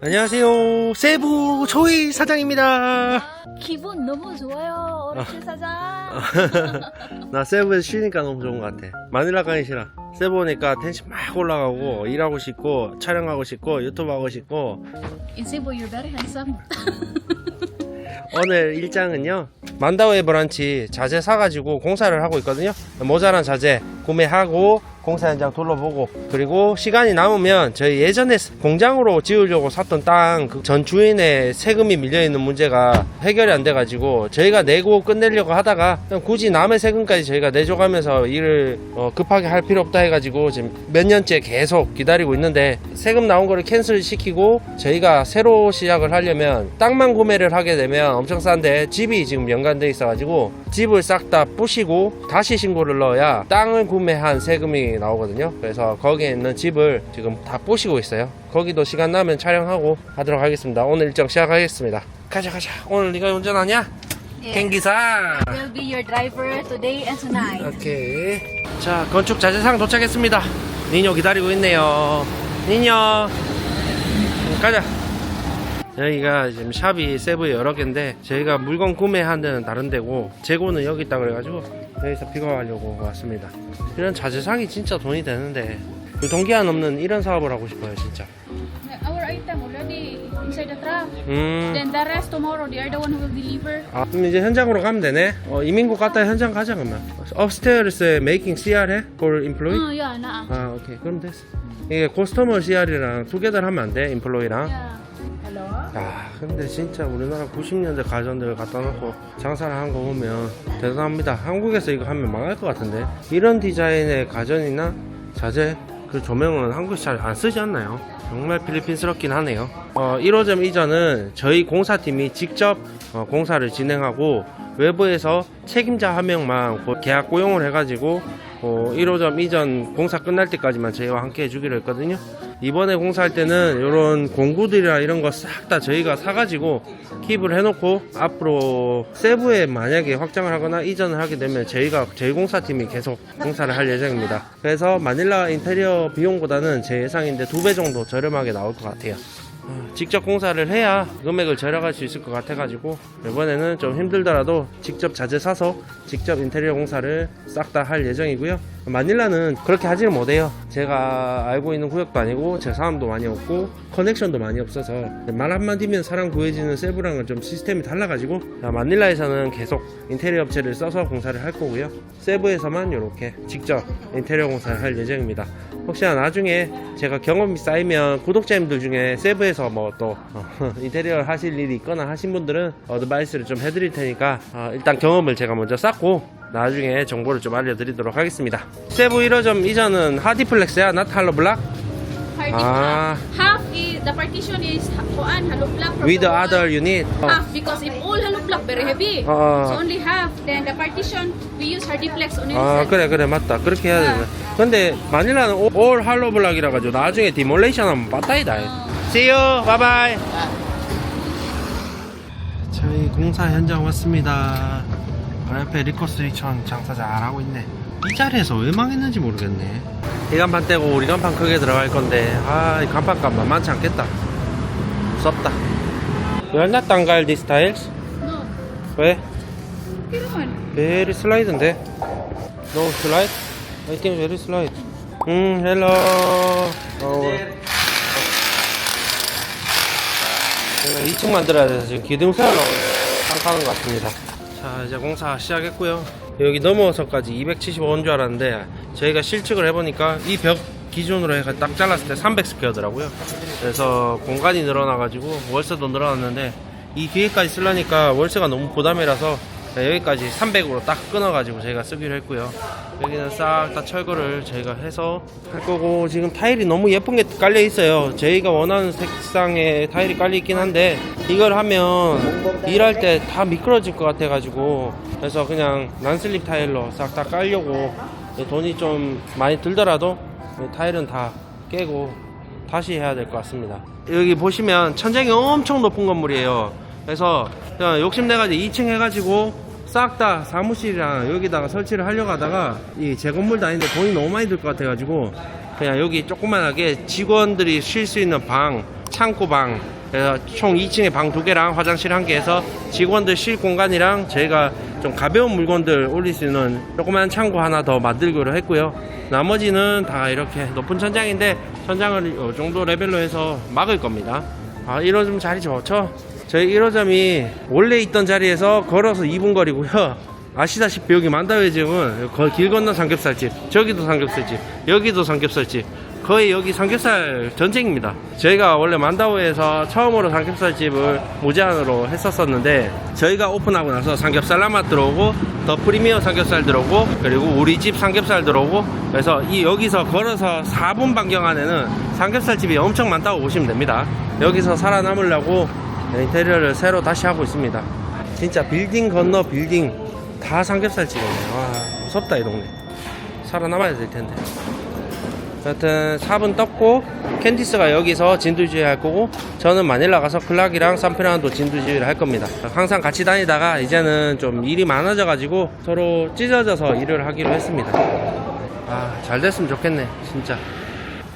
안녕하세요. 세부 조이 사장입니다. 기분 너무 좋아요, 어르신 사장. 나 세부에서 쉬니까 너무 좋은 것 같아. 마닐라 가기 싫어. 세부 오니까 텐션 막 올라가고 일하고 싶고 촬영하고 싶고 유튜브 하고 싶고 In Cebu, you're very handsome. 오늘 일정은요 만다오의 브런치 자재 사가지고 공사를 하고 있거든요 모자란 자재 구매하고 공사 현장 둘러보고 그리고 시간이 남으면 저희 예전에 공장으로 지으려고 샀던 땅그전 주인의 세금이 밀려있는 문제가 해결이 안 돼가지고 저희가 내고 끝내려고 하다가 굳이 남의 세금까지 저희가 내줘가면서 일을 어, 급하게 할 필요 없다 해가지고 지금 몇 년째 계속 기다리고 있는데 세금 나온 거를 캔슬 시키고 저희가 새로 시작을 하려면 땅만 구매를 하게 되면 엄청 싼데 집이 지금 연관돼 있어가지고 집을 싹 다 부시고 다시 신고를 넣어야 땅을 구매한 세금이 나오거든요. 그래서 거기에 있는 집을 지금 다 부시고 있어요. 거기도 시간 나면 촬영하고 하도록 하겠습니다. 오늘 일정 시작하겠습니다. 가자 가자. 오늘 네가 운전하냐? 갱기사. Will be your driver today and tonight. 오케이. 자, 건축 자재상 도착했습니다. 니뇨 기다리고 있네요. 니뇨. 가자. 여기가 지금 샵이 세부에 여러 개인데 저희가 물건 구매한 데는 다른 데고 재고는 여기 있다 그래가지고 여기서 픽업하려고 왔습니다. 이런 자재상이 진짜 돈이 되는데 유통기한 없는 이런 사업을 하고 싶어요 진짜. Our item already inside the truck. 음. Then the rest tomorrow, they are the one who will deliver. 아, 그럼 이제 현장으로 가면 되네. 어, 이민국 갔다 현장 가자 그러면. 업스테어스에 메이킹 CR 해? 콜 인플로이? Oh, yeah. 아 오케이 그럼 됐어 이게 코스터머 CR이랑 두개다 하면 안 돼? 인플로이랑 Yeah. Hello? 아 근데 진짜 우리나라 90년대 가전들 갖다 놓고 장사를 한 거 보면 대단합니다 한국에서 이거 하면 망할 것 같은데 이런 디자인의 가전이나 자재 그 조명은 한국에서 잘 안 쓰지 않나요? 정말 필리핀스럽긴 하네요 어, 1호점 이전은 저희 공사팀이 직접 어, 공사를 진행하고 외부에서 책임자 한 명만 고- 계약 고용을 해가지고 어, 1호점 이전 공사 끝날 때까지만 저희와 함께 해주기로 했거든요. 이번에 공사할 때는 이런 공구들이나 이런 거 싹 다 저희가 사가지고 킵을 해놓고 앞으로 세부에 만약에 확장을 하거나 이전을 하게 되면 저희가 저희 공사팀이 계속 공사를 할 예정입니다. 그래서 마닐라 인테리어 비용보다는 제 예상인데 두 배 정도 저 렴하게 나올 것 같아요. 어, 직접 공사를 해야 금액을 절약할 수 있을 것 같아 가지고 이번에는 좀 힘들더라도 직접 자재 사서 직접 인테리어 공사를 싹 다 할 예정이고요 마닐라는 그렇게 하지는 못해요. 제가 알고 있는 구역도 아니고 제 사람도 많이 없고 커넥션도 많이 없어서 말 한마디면 사람 구해지는 세부랑은 좀 시스템이 달라가지고 자, 마닐라에서는 계속 인테리어 업체를 써서 공사를 할 거고요. 세부에서만 이렇게 직접 인테리어 공사를 할 예정입니다. 혹시나 나중에 제가 경험이 쌓이면 구독자님들 중에 세부에서 뭐 또 인테리어 하실 일이 있거나 하신 분들은 어드바이스를 좀 해드릴 테니까 어, 일단 경험을 제가 먼저 쌓고 나중에 정보를 좀 알려드리도록 하겠습니다. 세부 1호점 이전은 하디플렉스야, 나 탈로 블락? Ah. half. Half is, the partition is kuan, hollow block. from With the wall. other unit. 어. Half, because if all hollow block, very heavy. 어. So only half. Then the partition, we use hardiplex on 아 inside. 그래 그래 맞다 그렇게 해야 되네 근데 마닐라는 오- 올 할로 블락이라 가지고 나중에 디몰레이션 하면 빠따이다 See you bye bye 저희 공사 현장 왔습니다 바로 옆에 리코스 리천 장사 잘하고 있네 이 자리에서 왜 망했는지 모르겠네 이 간판 떼고 우리 간판 크게 들어갈 건데 아 이 간판값 만만치 않겠다 무섭다 You're not tanggal these tiles? No. 왜? Okay naman. Very slide 데 No slide? I think very slide. 음, hello. 어. 제가 2층 만들어야 돼서 지금 기둥 세우려고 깜깜한 것 같습니다. 자, 이제 공사 시작했고요. 여기 넘어서까지 275인 줄 알았는데 저희가 실측을 해보니까 이 벽 기준으로 해서 딱 잘랐을 때 300스퀘어더라고요. 그래서 공간이 늘어나가지고 월세도 늘어났는데 이 뒤에까지 쓰려니까 월세가 너무 부담이라서 자, 여기까지 300으로 딱 끊어가지고 저희가 쓰기로 했고요. 여기는 싹 다 철거를 저희가 해서 할 거고 지금 타일이 너무 예쁜 게 깔려 있어요. 저희가 원하는 색상의 타일이 깔려 있긴 한데 이걸 하면 일할 때 다 미끄러질 것 같아가지고 그래서 그냥 난슬립 타일로 싹 다 깔려고 돈이 좀 많이 들더라도 타일은 다 깨고 다시 해야 될 것 같습니다. 여기 보시면 천장이 엄청 높은 건물이에요. 그래서 욕심내가지고 2층 해가지고 싹 다 사무실이랑 여기다가 설치를 하려고 하다가 이제 건물도 아닌데 돈이 너무 많이 들 것 같아 가지고 그냥 여기 조그만하게 직원들이 쉴 수 있는 방 창고방 그래서 총 2층에 방 두 개랑 화장실 한 개에서 직원들 쉴 공간이랑 저희가 좀 가벼운 물건들 올릴 수 있는 조그만 창고 하나 더 만들기로 했고요. 나머지는 다 이렇게 높은 천장인데 천장을 이 정도 레벨로 해서 막을 겁니다. 아, 1호점 자리 좋죠? 저희 1호점이 원래 있던 자리에서 걸어서 2분 거리고요. 아시다시피 여기 만다회점은 거의 길 건너 삼겹살집, 저기도 삼겹살집, 여기도 삼겹살집, 거의 여기 삼겹살 전쟁입니다. 저희가 원래 만다오에서 처음으로 삼겹살집을 무제한으로 했었었는데 저희가 오픈하고 나서 삼겹살 라맛 들어오고 더 프리미엄 삼겹살 들어오고 그리고 우리 집 삼겹살 들어오고 그래서 이 여기서 걸어서 4분 반경 안에는 삼겹살집이 엄청 많다고 보시면 됩니다. 여기서 살아남으려고 인테리어를 새로 다시 하고 있습니다. 진짜 빌딩 건너 빌딩 다 삼겹살집이네. 와 무섭다 이 동네. 살아남아야 될 텐데. 여튼 4분 떴고 캔디스가 여기서 진두지휘 할 거고 저는 마닐라 가서 클락이랑 산프라노도 진두지휘를 할 겁니다 항상 같이 다니다가 이제는 좀 일이 많아져 가지고 서로 찢어져서 일을 하기로 했습니다 아 잘 됐으면 좋겠네 진짜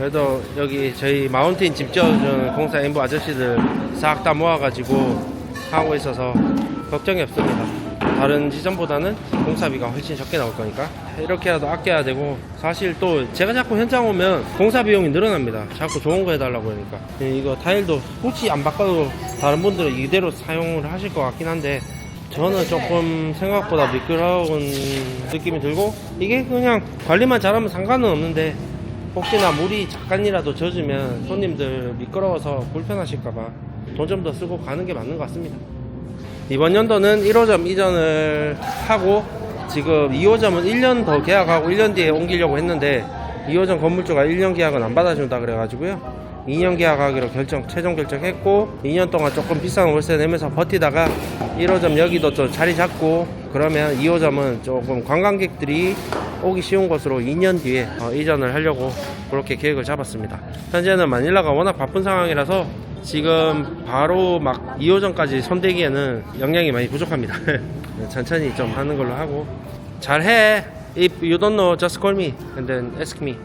그래도 여기 저희 마운틴 집 지어주는 공사 엠부 아저씨들 싹 다 모아가지고 하고 있어서 걱정이 없습니다. 다른 지점보다는 공사비가 훨씬 적게 나올 거니까 이렇게라도 아껴야 되고 사실 또 제가 자꾸 현장 오면 공사 비용이 늘어납니다. 자꾸 좋은 거 해달라고 하니까 이거 타일도 굳이 안 바꿔도 다른 분들은 이대로 사용을 하실 것 같긴 한데 저는 조금 생각보다 미끄러운 느낌이 들고 이게 그냥 관리만 잘하면 상관은 없는데 혹시나 물이 잠깐이라도 젖으면 손님들 미끄러워서 불편하실까봐 돈 좀 더 쓰고 가는 게 맞는 것 같습니다. 이번 연도는 1호점 이전을 하고 지금 2호점은 1년 더 계약하고 1년 뒤에 옮기려고 했는데 2호점 건물주가 1년 계약은 안 받아준다 그래가지고요. 2년 계약하기로 결정, 최종 결정했고 2년 동안 조금 비싼 월세 내면서 버티다가 1호점 여기도 좀 자리 잡고 그러면 2호점은 조금 관광객들이 오기 쉬운 곳으로 2년 뒤에 어, 이전을 하려고 그렇게 계획을 잡았습니다. 현재는 마닐라가 워낙 바쁜 상황이라서 지금 바로 막 2호점까지 손대기에는 역량이 많이 부족합니다. 천천히 좀 하는 걸로 하고 잘해. If you don't know, just call me and then ask me.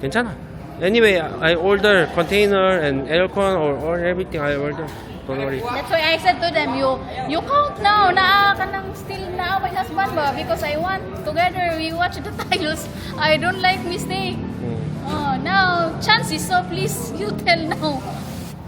괜찮아. Anyway, I order container and aircon or, or everything I order. Don't worry. That's why I said to them, you you count now, naa ka nang still naa my husband ba? Because I want together we watch the tiles. I don't like mistake. 음. Oh, now chances so please you tell now.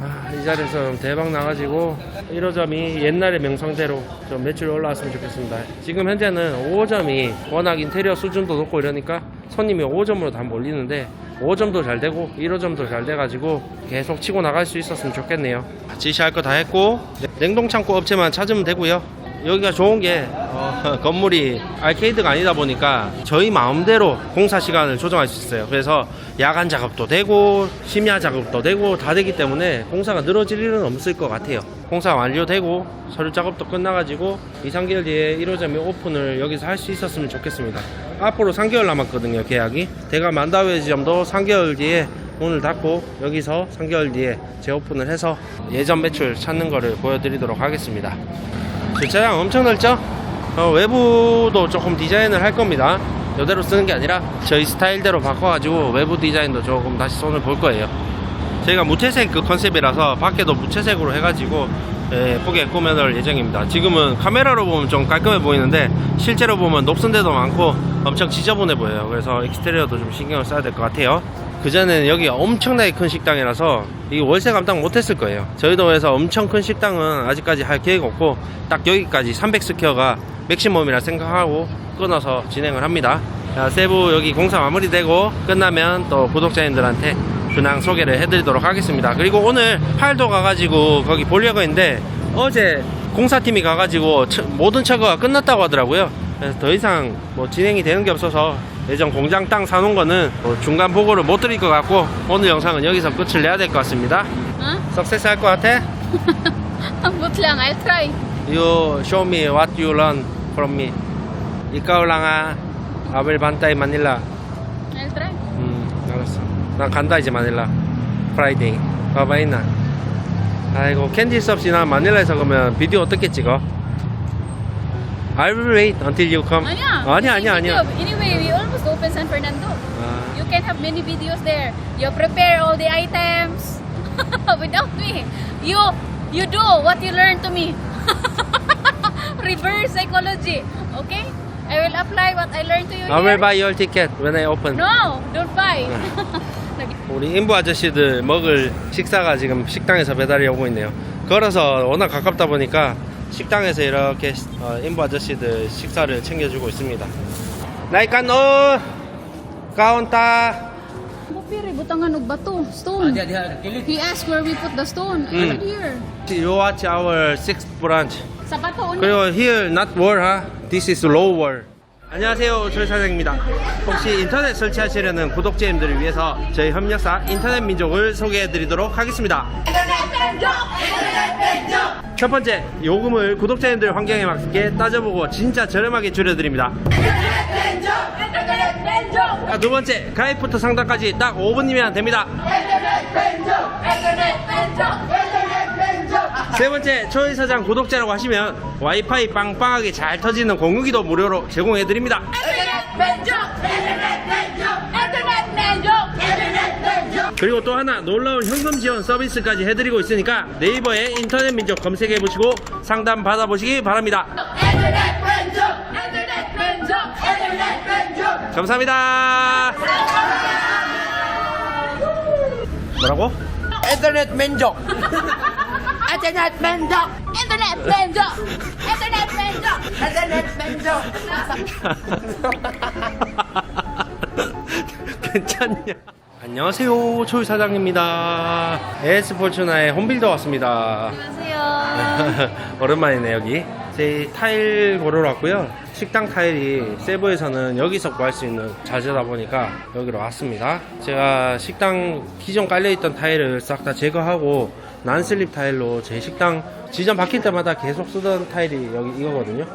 아, 이 자리에서 좀 대박 나가지고 1호점이 옛날의 명성대로 좀 매출이 올라왔으면 좋겠습니다. 지금 현재는 5호점이 워낙 인테리어 수준도 높고 이러니까 손님이 5호점으로 다 몰리는데 5호점도 잘 되고 1호점도 잘 돼가지고 계속 치고 나갈 수 있었으면 좋겠네요. 지시할 거 다 했고 냉동창고 업체만 찾으면 되고요. 여기가 좋은 게 어, 건물이 알케이드가 아니다 보니까 저희 마음대로 공사 시간을 조정할 수 있어요. 그래서 야간 작업도 되고 심야 작업도 되고 다 되기 때문에 공사가 늘어질 일은 없을 것 같아요. 공사 완료되고 서류 작업도 끝나가지고 2, 3개월 뒤에 1호점이 오픈을 여기서 할 수 있었으면 좋겠습니다. 앞으로 3개월 남았거든요, 계약이. 대가 만다웨 지점도 3개월 뒤에 문을 닫고 여기서 3개월 뒤에 재오픈을 해서 예전 매출 찾는 거를 보여드리도록 하겠습니다. 주차장 엄청 넓죠? 어, 외부도 조금 디자인을 할 겁니다. 이대로 쓰는 게 아니라 저희 스타일대로 바꿔가지고 외부 디자인도 조금 다시 손을 볼 거예요. 저희가 무채색 그 컨셉이라서 밖에도 무채색으로 해가지고 예, 예쁘게 꾸며놓을 예정입니다. 지금은 카메라로 보면 좀 깔끔해 보이는데 실제로 보면 높은 데도 많고 엄청 지저분해 보여요. 그래서 익스테리어도 좀 신경을 써야 될 것 같아요. 그전에는 여기 엄청나게 큰 식당이라서 이 월세 감당 못했을 거예요. 저희도 그래서 엄청 큰 식당은 아직까지 할 계획 없고 딱 여기까지 300스퀘어가 맥시멈이라 생각하고 끊어서 진행을 합니다. 자, 세부 여기 공사 마무리되고 끝나면 또 구독자님들한테 근황 소개를 해드리도록 하겠습니다. 그리고 오늘 팔도 가가지고 거기 보려고 했는데 어제 공사팀이 가가지고 처- 모든 철거가 끝났다고 하더라고요. 그래서 더 이상 뭐 진행이 되는 게 없어서 예전 공장 땅 사놓은 거는 뭐 중간 보고를 못 드릴 것 같고 오늘 영상은 여기서 끝을 내야 될 것 같습니다. Huh? 석세스 할것 같아? Lang, I'll try. You show me what you learn from me. I will bantay Manila. I'll try. 음, 알았어. 난 간다 이제 마닐라. 프라이데이. 바바이 나. 아이고 캔디스 없이 난 마닐라에서 그러면 비디오 어떻게 찍어? I will wait until you come. 아니야. 아니야 아니야 아니야. Anyway, we almost open San Fernando. 아, You can have many videos there. You prepare all the items. without me. You you do what you learn to me. Reverse psychology. Okay? I will apply what I learned to you I will here. buy your ticket when I open. No, don't buy. 우리 인부 아저씨들 먹을 식사가 지금 식당에서 배달이 오고 있네요. 걸어서 워낙 가깝다 보니까 식당에서 이렇게 어, 인부 아저씨들 식사를 챙겨주고 있습니다. 나이칸 오 가온타 Bupiri, butangan og bato, stone. He asked where we put the stone. Mm. put here. You watch our sixth branch. Sa bato. on- 그리고 here not wall ha. This is low wall. 안녕하세요. 조희 사장입니다. 혹시 인터넷 설치하시려는 구독자님들을 위해서 저희 협력사 인터넷 민족을 소개해 드리도록 하겠습니다. 첫 번째, 요금을 구독자님들 환경에 맞게 따져보고 진짜 저렴하게 줄여드립니다. 자, 두 번째, 가입부터 상담까지 딱 5분이면 됩니다. 세 번째, 초이 사장 구독자라고 하시면 와이파이 빵빵하게 잘 터지는 공유기도 무료로 제공해드립니다. 그리고 또 하나 놀라운 현금 지원 서비스까지 해드리고 있으니까 네이버에 인터넷 민족 검색해보시고 상담 받아보시기 바랍니다. 감사합니다. 뭐라고? 인터넷 민족 인터넷 민족 Internet benjo! Internet benjo! 인터넷 민족 괜찮냐? 안녕하세요. 초이 사장입니다. 에스포츠나의 홈빌더 왔습니다. 안녕하세요. 오랜만이네 여기. 제 타일 고르러 왔고요. 식당 타일이 세부에서는 여기서 구할 수 있는 자재다 보니까 여기로 왔습니다. 제가 식당 기존 깔려있던 타일을 싹 다 제거하고 난슬립 타일로 제 식당 지점 바뀔 때마다 계속 쓰던 타일이 여기 이거거든요.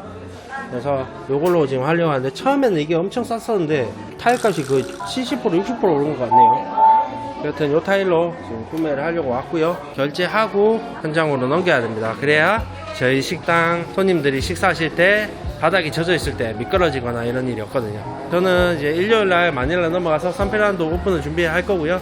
그래서 요걸로 지금 하려고 하는데 처음에는 이게 엄청 쌌었는데 타일값이 거의 70% 60% 오른 것 같네요. 여튼 요 타일로 지금 구매를 하려고 왔고요. 결제하고 현장으로 넘겨야 됩니다. 그래야 저희 식당 손님들이 식사하실 때 바닥이 젖어 있을 때 미끄러지거나 이런 일이 없거든요. 저는 이제 일요일 날 마닐라 넘어가서 산페란도 오픈을 준비할 거고요.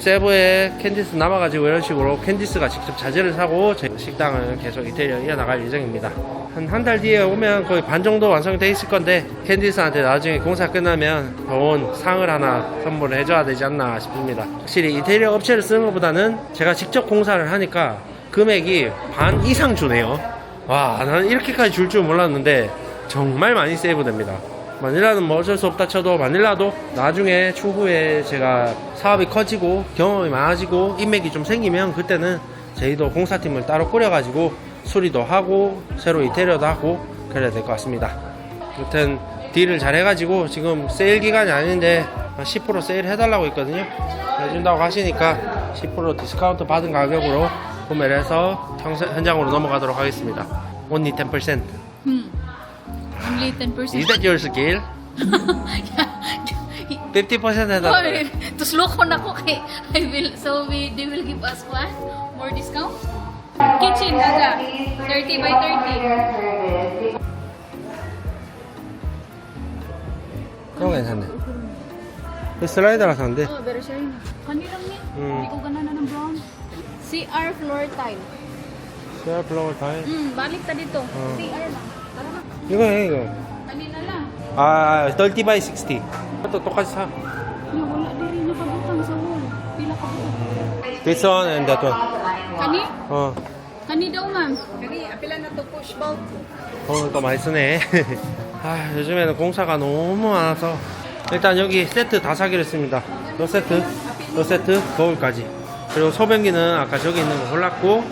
세부에 캔디스 남아가지고 이런 식으로 캔디스가 직접 자재를 사고 제 식당을 계속 이태리어 이어나갈 예정입니다. 한 한 달 뒤에 오면 거의 반 정도 완성이 돼 있을 건데 캔디스한테 나중에 공사 끝나면 좋은 상을 하나 선물을 해줘야 되지 않나 싶습니다. 확실히 이태리어 업체를 쓰는 것보다는 제가 직접 공사를 하니까 금액이 반 이상 주네요. 와, 나는 이렇게까지 줄 줄 몰랐는데 정말 많이 세이브 됩니다. 마닐라는 뭐 어쩔 수 없다 쳐도 마닐라도 나중에 추후에 제가 사업이 커지고 경험이 많아지고 인맥이 좀 생기면 그때는 저희도 공사팀을 따로 꾸려가지고 수리도 하고 새로 이태리어도 하고 그래야 될 것 같습니다. 여튼 딜을 잘 해가지고 지금 세일 기간이 아닌데 한10% 세일 해달라고 했거든요. 해준다고 하시니까 10% 디스카운트 받은 가격으로 구매를 해서 현- 현장으로 넘어가도록 하겠습니다. Only 10%. Hmm. Only 10%. Is that your skill? 50% 해달라고. Hoy, tuslokon ako kay I will so we they will give us what? More discount? Kitchen gaga. 30 by 30. 그거 괜찮네. 이 슬라이더라서 안 돼. Oh, better share na. Kanilang ni. Mm. Hindi ko ganana ng brown. CR floor tile. 시야 플로우 타일. Hmm, balik ta dito. Oh. CR lang. 이거 해, 이거. Kanina lang. 아, 30 by 60. 이것도 똑같이 사. Wala sa wall. Pila ka. This one and that one. Kani? 어, Kani daw, ma'am. Kani, apila na to push bulb. 오늘 또 많이 쓰네. 아, 요즘에는 공사가 너무 많아서. 일단 여기 세트 다 사기로 했습니다. 요 세트, 요 세트, 거울까지. 그리고 소변기는 아까 저기 있는 거 골랐고,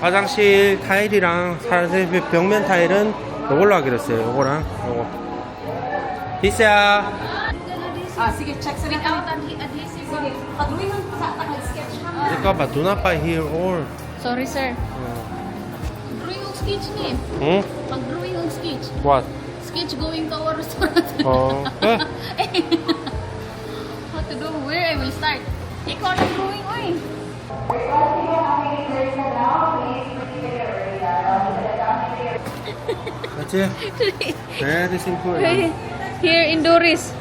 화장실 타일이랑 사실 벽면 타일은 요걸로 하기로 했어요. 요거랑 요거. 비스야. Ah, sige, check sa Without adhesive. Sige, pagluwin mo sa sketch ha. 잠깐만, do not buy here all. Sorry, sir. Drawing og sketch ni. 응? Pag drawing og sketch. What? Sketch going to our restaurant. 어, 예? What to do? Where I will start? Ikaw na drawing, oy. 맞지? Very simple. Here in Doris.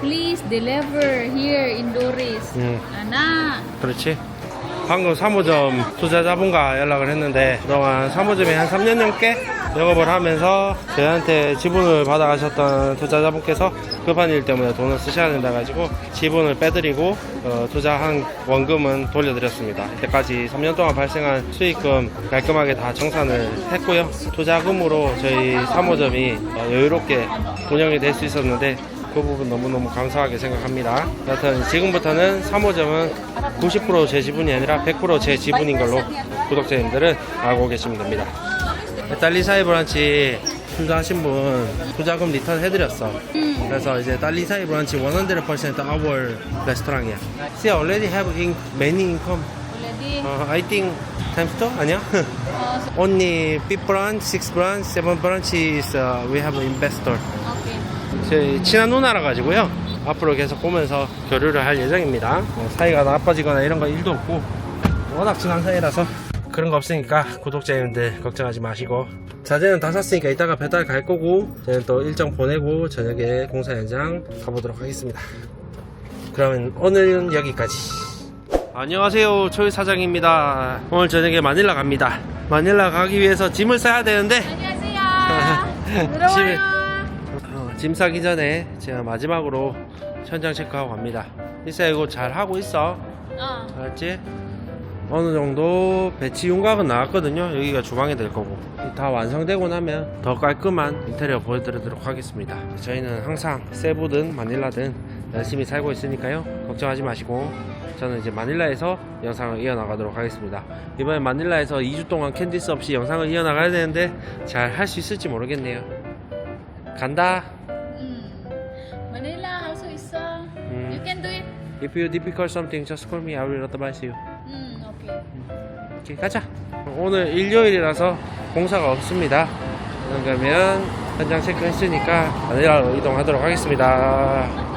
Please deliver here in Doris. 응, Ana. 그렇지. 방금 3호점 투자자분과 연락을 했는데 그동안 3호점에 한 3년 넘게 영업을 하면서 저희한테 지분을 받아가셨던 투자자분께서 급한 일 때문에 돈을 쓰셔야 된다 가지고 지분을 빼드리고 어, 투자한 원금은 돌려드렸습니다. 이때까지 3년 동안 발생한 수익금 깔끔하게 다 정산을 했고요. 투자금으로 저희 3호점이 어, 여유롭게 운영이 될 수 있었는데 그 부분 너무너무 감사하게 생각합니다. 여튼 지금부터는 3호점은 90%제 지분이 아니라 100%제 지분인 걸로 구독자님들은 알고 계시면 됩니다. 딸리 사이 브란치 투자하신 분 투자금 리턴 해드렸어. 그래서 이제 딸리 사이 브란치 100% our 레스토랑이야. See, already have in, many income. Already. Uh, I think times two 아니야? Uh, Only 5 branch, 6 branch, 7 branch is uh, we have investor. okay. 제 친한 누나라 가지고요. 앞으로 계속 보면서 교류를 할 예정입니다. 뭐 사이가 나빠지거나 이런 거 일도 없고 워낙 친한 사이라서 그런 거 없으니까 구독자님들 걱정하지 마시고 자재는 다 샀으니까 이따가 배달 갈 거고 저는 또 일정 보내고 저녁에 공사 현장 가보도록 하겠습니다. 그러면 오늘은 여기까지. 안녕하세요 초이 사장입니다. 오늘 저녁에 마닐라 갑니다. 마닐라 가기 위해서 짐을 싸야 되는데 안녕하세요. 들어와요. 어, 짐 싸기 전에 제가 마지막으로 현장 체크하고 갑니다. 이사 이거 잘 하고 있어. 어. 알았지? 어느 정도 배치 윤곽은 나왔거든요. 여기가 주방이 될 거고. 다 완성되고 나면 더 깔끔한 인테리어 보여드리도록 하겠습니다. 저희는 항상 세부든 마닐라든 열심히 살고 있으니까요. 걱정하지 마시고. 저는 이제 마닐라에서 영상을 이어나가도록 하겠습니다. 이번에 마닐라에서 2주 동안 캔디스 없이 영상을 이어나가야 되는데 잘 할 수 있을지 모르겠네요. 간다. 음. Manila, 할수 있어. 음. You can do it. If you difficult something, just call me. I will advise you. 오케이, 가자. 오늘 일요일이라서 공사가 없습니다. 그러면 현장 체크했으니까 마닐라로 이동하도록 하겠습니다.